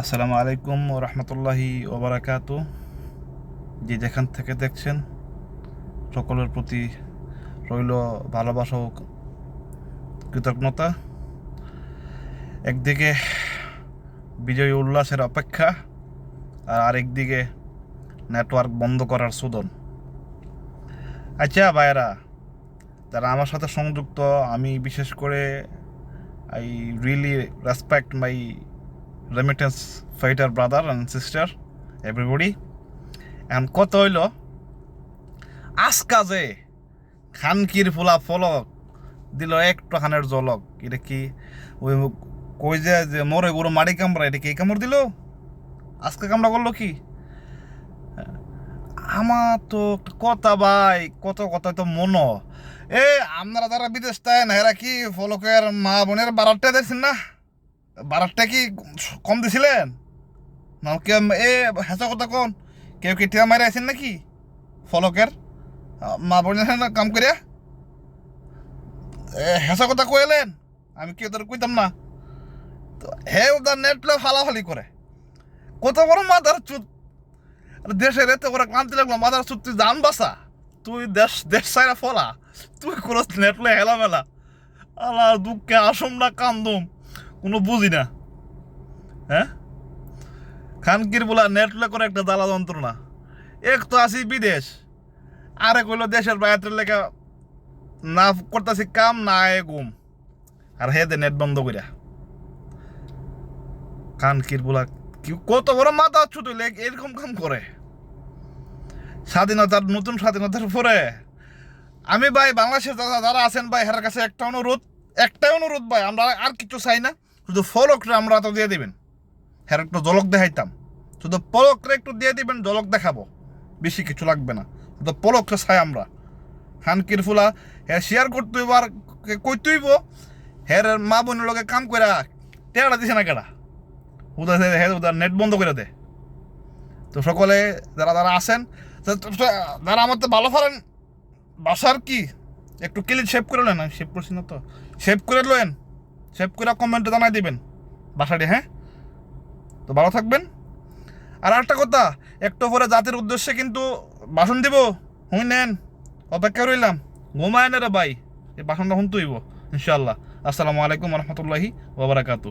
আসসালামু আলাইকুম ও রহমতুল্লাহি ওবরাকাত যে যেখান থেকে দেখছেন, সকলের প্রতি রইল ভালোবাসা ও কৃতজ্ঞতা। একদিকে বিজয়ী উল্লাসের অপেক্ষা, আর আরেকদিকে নেটওয়ার্ক বন্ধ করার সুদন। আচ্ছা ভাইরা যারা আমার সাথে সংযুক্ত, আমি বিশেষ করে I really respect my remittance fighter brother and sister everybody এখন কত হইল? আজকা যে খানকির ফুলা ফলক দিল একটু খানের জলক। এটা কি ওই কই যে যে মরে গরু মারি কামড়া এটা কি কামড় দিল? আজকে কামড়া করল কি? আমার তো কথা ভাই, কত কথা তো মনো। এ, আপনারা যারা বিদেশ তাই না, এরা কি ফলকের মা বোনের বারাটটা দেখছেন না? বারাটটা কি কম দিছিলেন? না এ হেসা কথা কোন। কেউ কি টিয়া মারি আছেন নাকি? ফলকের? মা বোনের কাম করিয়া? এ হেসা কথা কইলেন আমি কি ওদের কইতাম না? তো হে ওদের নেটলে ফালাফালি করে। কত বড় মাদার চুত দেশের এতে করে ক্লান্তি লাগল, মাদার চুত তুই জান বাসা? তুই দেশ দেশ সাইরা ফলা। তুই কোনো নেটলে হেলা মেলা আলা দুঃখে আসম না কান্দুম। কোনো বুঝি না। হ্যাঁ? খানকির বলা নেটলে করে একটা জ্বালা যন্ত্রণা। এক তো আসি বিদেশ। আরে কইলো দেশের বাইরের লেখা, না করতেছি কাম, না আয় গুম আর হে দে নেট বন্ধ করিয়া খানকির বলা কত বড় মাথা ছুট এরকম কাম করে। স্বাধীনতার, নতুন স্বাধীনতার পরে আমি ভাই বাংলাদেশের যারা আছেন ভাই, হেরার কাছে একটা অনুরোধ, একটাই অনুরোধ ভাই, আমরা আর কিছু চাই না। শুধু ফলকটা আমরা তো দিয়ে দিবেন। হের একটু জলক দেখাইতাম। শুধু পলকটা একটু দিয়ে দিবেন, জলক দেখাবো। বেশি কিছু লাগবে না। শুধু পলকটা চাই আমরা। হানকির ফুলা হ্যাঁ শেয়ার করতে হইব আর কইতেইব হের মা বোনের লগে কাম কইরা টেয়ারা দিছে না কেডা? উদা হে উদা নেট বন্ধ করে দে। তো সকলে যারা যারা আসেন যারা আমার তো ভালো পারেন, বাসার কি? একটু ক্লিন সেভ করে নেন আমি সেভ করছি না তো। সেভ করে লোয়েন সেভ করে কমেন্টে জানাই দিবেন, বাসাটি হ্যাঁ? তো ভালো থাকবেন। আর একটা কথা, একটু পরে জাতির উদ্দেশ্যে কিন্তু বাসন দিব। হুই নেন, অপেক্ষা রইলাম। ঘুমায় না রে ভাই, এই বাসনটা হুন তুইব ইনশাল্লাহ আসসালামু আলাইকুম রহমতুল্লাহি ওবরাকাতু